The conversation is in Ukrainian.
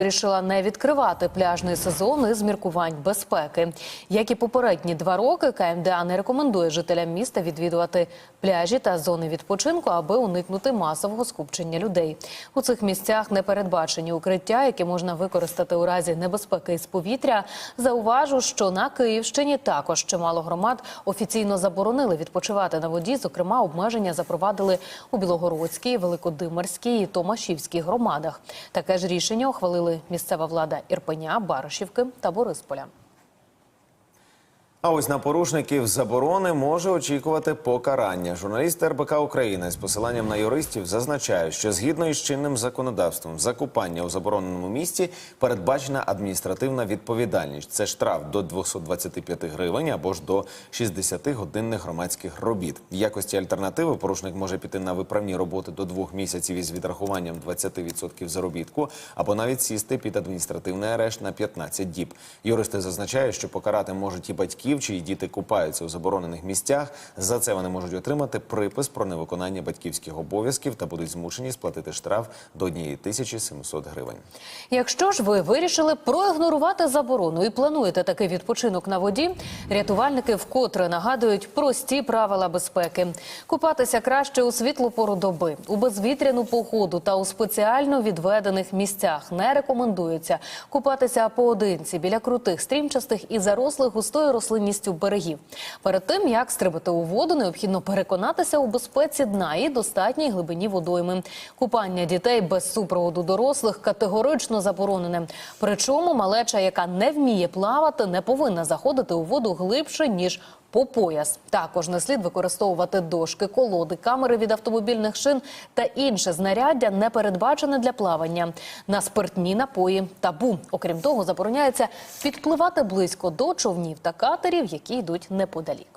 Вирішила не відкривати пляжний сезон із міркувань безпеки. Як і попередні два роки, КМДА не рекомендує жителям міста відвідувати пляжі та зони відпочинку, аби уникнути масового скупчення людей. У цих місцях не передбачені укриття, які можна використати у разі небезпеки із повітря. Зауважу, що на Київщині також чимало громад офіційно заборонили відпочивати на воді. Зокрема, обмеження запровадили у Білогородській, Великодимирській і Томашівській громадах. Таке ж рішення ухвалили місцева влада Ірпеня, Баришівки та Борисполя. А ось на порушників заборони може очікувати покарання. Журналіст РБК України з посиланням на юристів зазначає, що згідно із чинним законодавством за купання у забороненому місті передбачена адміністративна відповідальність. Це штраф до 225 гривень або ж до 60 годинних громадських робіт. В якості альтернативи порушник може піти на виправні роботи до двох місяців із відрахуванням 20% заробітку, або навіть сісти під адміністративний арешт на 15 діб. Юристи зазначають, що покарати можуть і батьків, чиї діти купаються у заборонених місцях. За це вони можуть отримати припис про невиконання батьківських обов'язків та будуть змушені сплатити штраф до 1700 гривень. Якщо ж ви вирішили проігнорувати заборону і плануєте такий відпочинок на воді, рятувальники вкотре нагадують прості правила безпеки: купатися краще у світлу пору доби, у безвітряну погоду та у спеціально відведених місцях не рекомендується купатися поодинці біля крутих, стрімчастих і зарослих густою рослинністю берегів. Перед тим як стрибати у воду, необхідно переконатися у безпеці дна і достатній глибині водойми. Купання дітей без супроводу дорослих категорично заборонене. Причому малеча, яка не вміє плавати, не повинна заходити у воду глибше ніж по пояс. Також не слід використовувати дошки, колоди, камери від автомобільних шин та інше знаряддя, не передбачене для плавання на спиртні напої табу. Окрім того, забороняється підпливати близько до човнів та катерів, які йдуть неподалік.